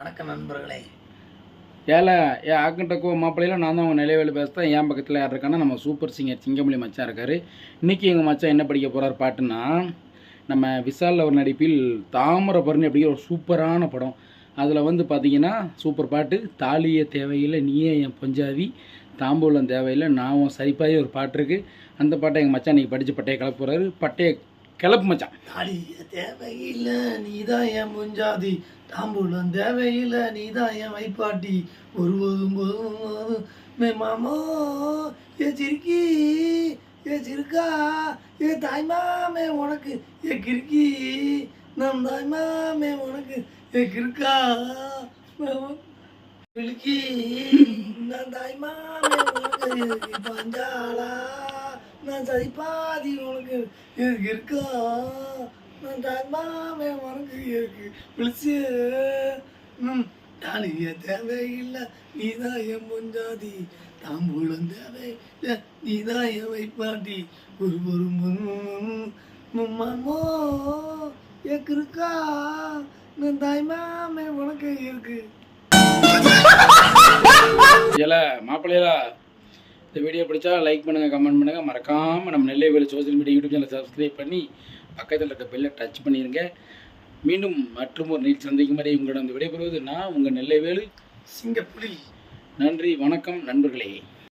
வணக்கம் நண்பர்களே. ஏல ஏ ஆக்கண்டக்கோ மாப்பிள்ளையில நான் தான் உங்கள் நிலைவேலு பேசுகிறேன் என் பக்கத்தில் யார் இருக்கான்னா நம்ம சூப்பர் சிங்கர் சிங்கமொழி மச்சான் இருக்கார். இன்றைக்கி எங்கள் மச்சான் என்ன படிக்க போகிறார் பாட்டுன்னா நம்ம விஷால் அவர் நடிப்பில் தாமிரபரணி அப்படிங்கிற ஒரு சூப்பரான படம். அதில் வந்து பார்த்தீங்கன்னா சூப்பர் பாட்டு தாலிய தேவையில்லை நீயே என் பொஞ்சாதி. தாம்பூலம் தேவையில்லை நான் உன் சரிப்பாயே ஒரு பாட்டு இருக்குது அந்த பாட்டை எங்கள் மச்சான் இன்றைக்கி படித்து பட்டையை கிளப்ப போகிறாரு பட்டையை கிளப்பு மச்சான். தாலிய தேவையில்லை நீதான் என் முஞ்சாதி தாம்பூலம் தேவையில்லை நீதான் என் வைப்பாட்டி. ஒரு போதும் மே மாமோ ஏ சிரிக்கி ஏ சிறுக்கா ஏ தாய்மாமே உனக்கு ஏ கிறுக்கி. நம் தாய்மாமே உனக்கு ஏ கிறுக்கா. கிறுக்கி நான் தாய்மாமே உனக்கு பஞ்சாலா. நான் சரிபாதி உனக்கு எதுக்கு இருக்கா நான் தாய்மாமே உனக்கு இருக்கு. விழிச்சு தாலிய தேவையில்லை நீதான் என் முஞ்சாதி. தாம்பூலம் தேவையில்லை நீதான் என் வைப்பாட்டி ஒரு ஒரு மும்மாமோ எக்கிருக்கா நான் தாய்மாமே உனக்கு இருக்கு. ஏல இந்த வீடியோ பிடிச்சா லைக் பண்ணுங்கள் கமெண்ட் பண்ணுங்கள் மறக்காமல் நம்ம நெல்லைவேலு சோஷியல் மீடியா யூடியூப் சேனலை சப்ஸ்கிரைப் பண்ணி பக்கத்தில் இருக்க பெல்லை டச் பண்ணிடுங்க மீண்டும் மற்றும் ஒரு நீட் சந்திக்கும் வரை உங்களிடம் விடைபெறுவது நான் உங்கள் நெல்லைவேலு சிங்கப்புலி. நன்றி வணக்கம் நண்பர்களே.